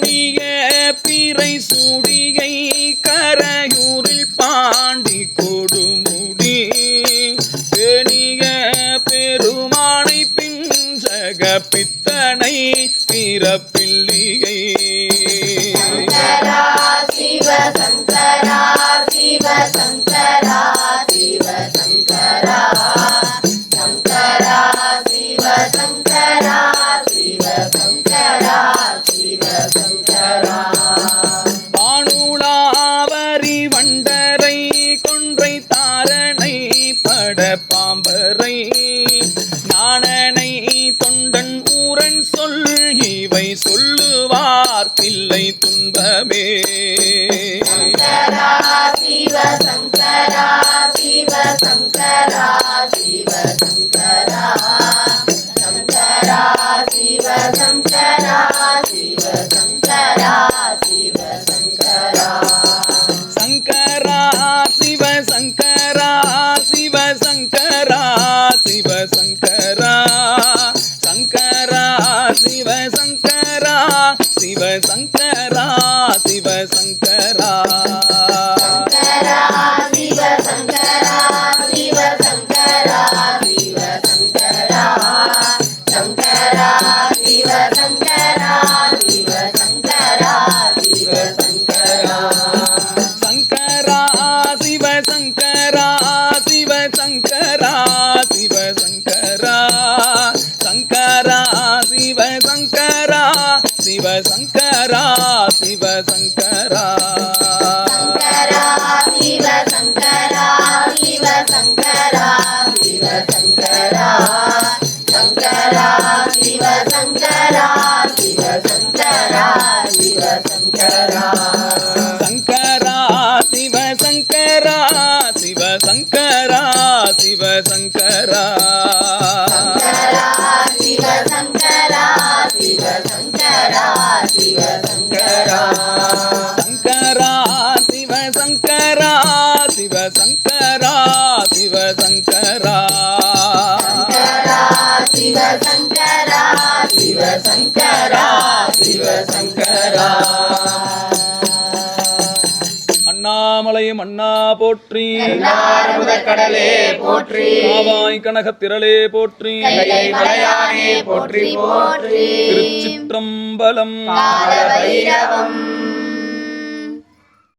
கோணிய பிறை சுடிகை கரையூரில் பாண்டி கொடுமுடி. பெணிய பெருமானை பிஞ்சக பித்தனை பிறப்பில்லிகை. சிவசங்கரா சிவசங்கரா சிவசங்கரா சங்கரா பட பாம்பரை நாணனை தொண்டன் ஊரன் சொல் இவை சொல்லுவார் பிள்ளை துன்பமே. சங்கரா சிவ சங்கரா சிவ சங்கரா சிவ சங்கரா சங்கரா சிவ சிவ சங்கரா சங்கரா சிவ சங்கரா சங்கரா சிவ சங்கரா சிவ சங்கரா சங்கரா சிவசங்கரா. அண்ணாமலையும் அண்ணா போற்றி. கடலே போற்றி. ஆவாய் கனக திரளே போற்றி போற்றி போற்றி. திருச்சிற்றம்பலம்.